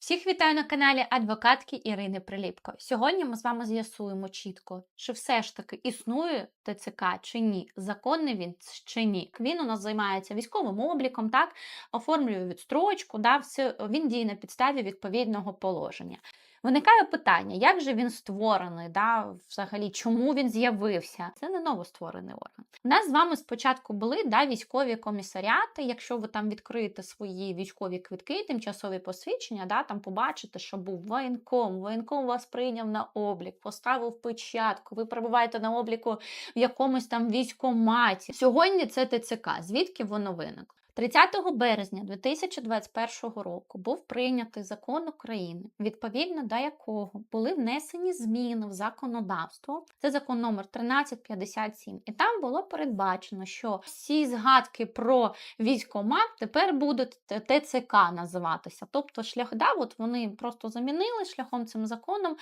Всіх вітаю на каналі адвокатки Ірини Приліпко. Сьогодні ми з вами з'ясуємо чітко, чи все ж таки існує ТЦК чи ні, законний він чи ні. Він у нас займається військовим обліком, так оформлює відстрочку, да, все, він діє на підставі відповідного положення. Виникає питання, як же він створений, да, взагалі, чому він з'явився? Це не новостворений орган. У нас з вами спочатку були да, військові комісаріати. Якщо ви там відкриєте свої військові квитки, тимчасові посвідчення, да, там побачите, що був воєнком, воєнком вас прийняв на облік, поставив печатку, ви перебуваєте на обліку в якомусь там військоматі. Сьогодні це ТЦК. Звідки воно виникло? 30 березня 2021 року був прийнятий закон України, відповідно до якого були внесені зміни в законодавство. Це закон номер 1357. І там було передбачено, що всі згадки про військомат тепер будуть ТЦК називатися. Тобто, шлях да, от вони просто замінили шляхом цим законом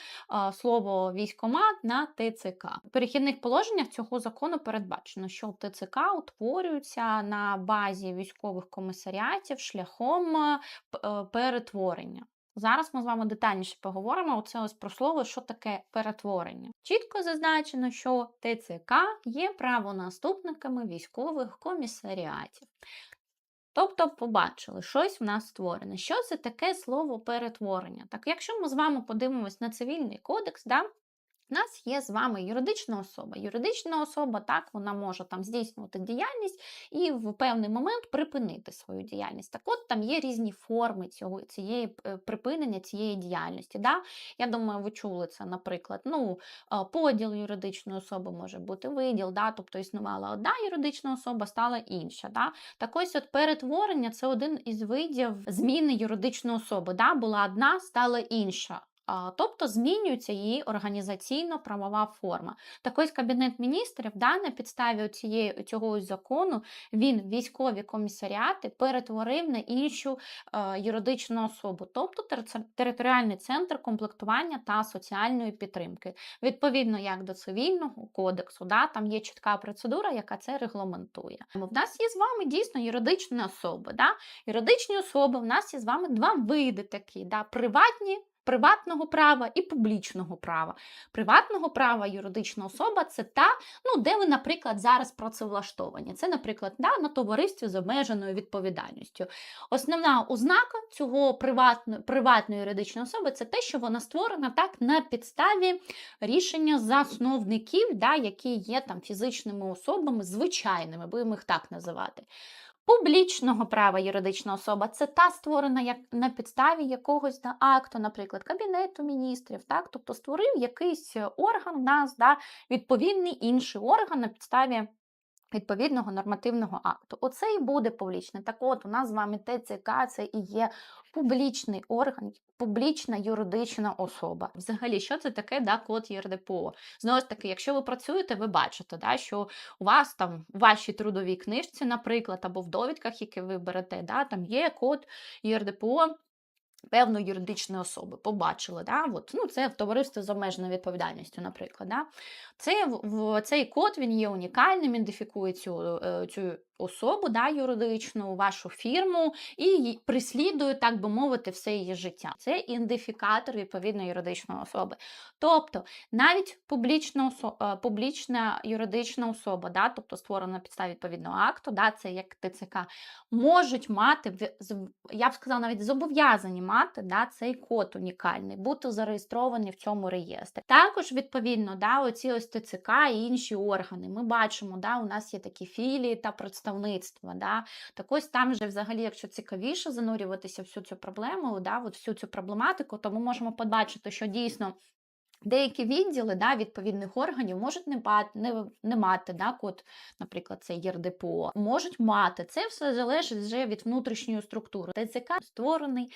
слово військомат на ТЦК. В перехідних положеннях цього закону передбачено, що ТЦК утворюються на базі військових комісаріатів шляхом е, е, перетворення. Зараз ми з вами детальніше поговоримо оце ось про слово, що таке перетворення. Чітко зазначено, що ТЦК є правонаступниками військових комісаріатів. Тобто, побачили, щось в нас створене. Що це таке слово перетворення? Так, якщо ми з вами подивимось на цивільний кодекс, да, у нас є з вами юридична особа. Юридична особа, так, вона може там здійснювати діяльність і в певний момент припинити свою діяльність. Так от там є різні форми цього, цієї е, припинення цієї діяльності. Да? Я думаю, ви чули це, наприклад, ну, поділ юридичної особи може бути виділ, да? тобто існувала одна юридична особа, стала інша. Да? Так ось от перетворення це один із видів зміни юридичної особи. Да? Була одна, стала інша. Тобто змінюється її організаційно-правова форма. Так ось Кабінет міністрів да, на підставі цієї, цього закону він військові комісаріати перетворив на іншу е, юридичну особу, тобто територіальний центр комплектування та соціальної підтримки. Відповідно, як до цивільного кодексу, да, там є чітка процедура, яка це регламентує. В нас є з вами дійсно юридичні особи. Да? Юридичні особи в нас є з вами два види такі: да? приватні. Приватного права і публічного права. Приватного права юридична особа це та, ну, де ви, наприклад, зараз працевлаштовані. Це, наприклад, да, на товаристві з обмеженою відповідальністю. Основна ознака цього приватної, приватної юридичної особи це те, що вона створена так на підставі рішення засновників, да, які є там фізичними особами, звичайними, будемо їх так називати. Публічного права юридична особа це та створена як на підставі якогось да, акту, наприклад, Кабінету міністрів, так? тобто створив якийсь орган в нас, да, відповідний інший орган на підставі відповідного нормативного акту. Оце і буде публічне. Так от, у нас з вами ТЦК це і є публічний орган, публічна юридична особа. Взагалі, що це таке да, код ЄРДПО? Знову ж таки, якщо ви працюєте, ви бачите, да, що у вас там в вашій трудовій книжці, наприклад, або в довідках, які ви берете, да, там є код ЄРДПО. Певної юридичної особи побачили, да? От, ну, це в товаристві з обмеженою відповідальністю, наприклад. Да? Це, в, цей код він є унікальним, ідентифікує цю, е, цю особу да, юридичну, вашу фірму і прислідує, так би мовити, все її життя. Це ідентифікатор відповідної юридичної особи. Тобто навіть публічна, осо- е, публічна юридична особа, да, тобто створена на підставі відповідного акту, да, це як ТЦК, можуть мати, я б сказала, навіть зобов'язані мати да, цей код унікальний, бути зареєстровані в цьому реєстрі. Також, відповідно, да, оці ось ТЦК і інші органи. Ми бачимо, да, у нас є такі філії та представництва. Да. Так ось там же, взагалі, якщо цікавіше занурюватися всю цю проблему, да, от всю цю проблематику, то ми можемо побачити, що дійсно. Деякі відділи да, відповідних органів можуть не, ба- не, не мати да, код, наприклад, це ЄРДПО, можуть мати. Це все залежить вже від внутрішньої структури. ТЦК створений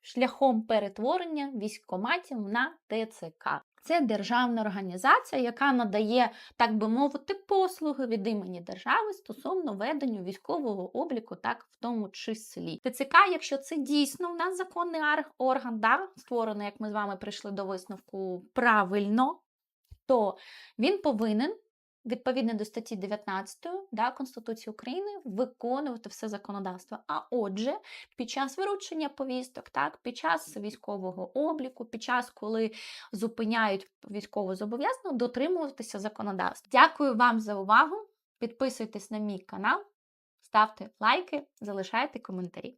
шляхом перетворення військкоматів на ТЦК. Це державна організація, яка надає, так би мовити, послуги від імені держави стосовно ведення військового обліку, так в тому числі. ТЦК, якщо це дійсно в нас законний орган, да, створений, як ми з вами прийшли до висновку правильно, то він повинен відповідно до статті 19 да, Конституції України виконувати все законодавство. А отже, під час виручення повісток, так, під час військового обліку, під час, коли зупиняють військовозобов'язаного, дотримуватися законодавства. Дякую вам за увагу. Підписуйтесь на мій канал, ставте лайки, залишайте коментарі.